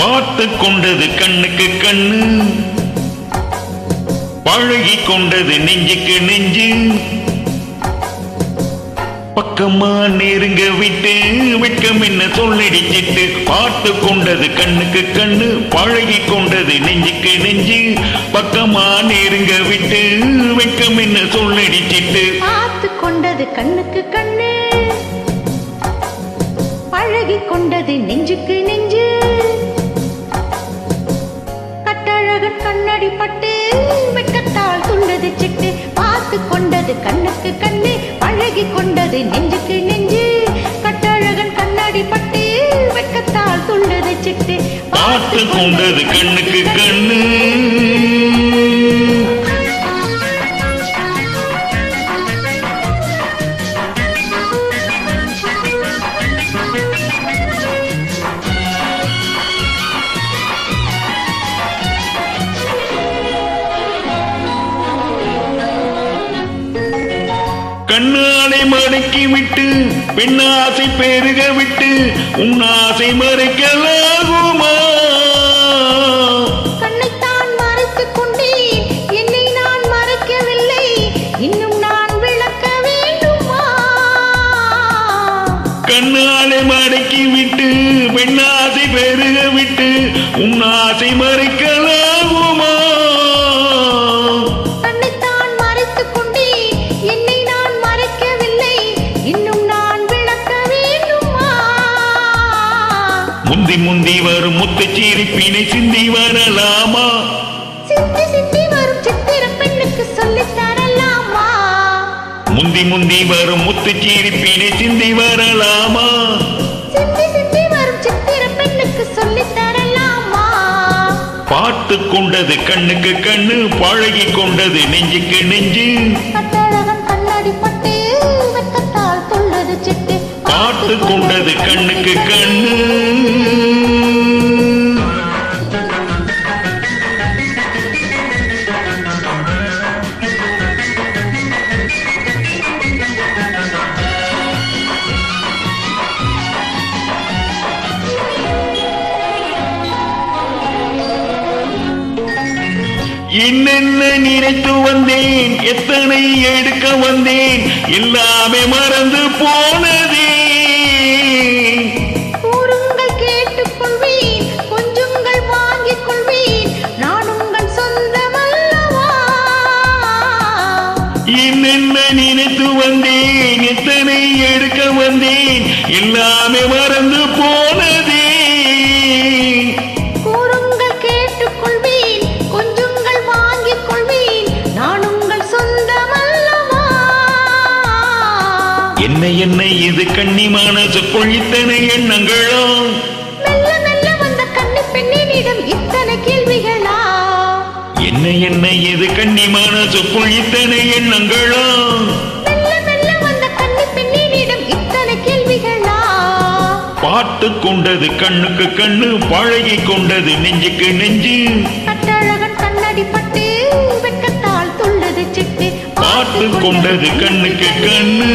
பார்த்து கொண்டது கண்ணுக்கு கண்ணு. பழகி கொண்டது நெஞ்சுக்கு நெஞ்சு. பக்கமா நெருங்க விட்டு வெட்கம் என்ன சொல்லடிச்சிட்டு பார்த்து கொண்டது கண்ணுக்கு கண்ணு பழகி கொண்டது நெஞ்சுக்கு நெஞ்சு. பக்கமா நெருங்க விட்டு வெட்கம் என்ன சொல்லடிச்சிட்டு பார்த்து கொண்டது கண்ணுக்கு கண்ணு. பழகி கொண்டது நெஞ்சுக்கு நெஞ்சு. கட்டழகன் கண்ணடி பட்டு வெட்கத்தால் துண்டது சிட்டு. பார்த்து கொண்டது கண்ணுக்கு கண்ணு பழகி கொண்டது நெஞ்சுக்கு நெஞ்சு. கட்டழகன் கண்ணாடி பட்டு வெட்கத்தால் துண்டது சிட்டு. பார்த்து கொண்டது கண்ணாலை மடக்கி விட்டு பெண்ணாசை பெருக விட்டு உன் ஆசை மறைக்கலாகுமா? கண்ணைத்தான் மறைத்துக் கொண்டேன் என்னை நான் மறைக்கவில்லை இன்னும் நான் விளக்க வேண்டுமா? கண்ணாலை மடக்கி விட்டு பெண்ணாசை பெருக விட்டு உன் ஆசை மறைக்கலாகுமா முந்தி முந்தி வரும் முத்துச்சீரிப்பினை சிந்தி வரலாமா? சிந்தி சிந்தி வரும் சித்திர பெண்ணுக்கு சொல்லித் தரலாமா? முந்தி முந்தி வரும் முத்துச்சீரிப்பினை சிந்தி வரலாமா? சிந்தி சிந்தி வரும் சித்திர பெண்ணுக்கு சொல்லித் தரலாமா? பார்த்து கொண்டது கண்ணுக்கு கண்ணு பழகி கொண்டது நெஞ்சுக்கு நெஞ்சு. கண்ணாடி பட்டு வெட்கத்தால் துள்ளது சிட்டு. பார்த்து கொண்டது கண்ணுக்கு கண்ணு. என்னென்ன நினைத்து வந்தேன்? எத்தனை எடுக்க வந்தேன்? எல்லாமே மறந்து போனதே. என்னென்ன நினைத்து வந்தேன்? எத்தனை எடுக்க வந்தேன்? எல்லாமே மறந்து போனதே என்ன இது கண்ணி மனசு பொழித்தன எண்ணங்களோ? மெல்ல மெல்ல வந்த கன்னி பெண்ணினிடம் இத்தனை கேள்விகளா? என்ன என்ன இது கண்ணி மனசு பொழித்தன எண்ணங்களோ? பார்த்து கொண்டது கண்ணுக்கு கண்ணு பழகி கொண்டது நெஞ்சுக்கு நெஞ்சு. கட்டழகன் கண்ணடி பட்டு வெட்கத்தால் துள்ளது சிட்டு. பார்த்து கொண்டது கண்ணுக்கு கண்ணு.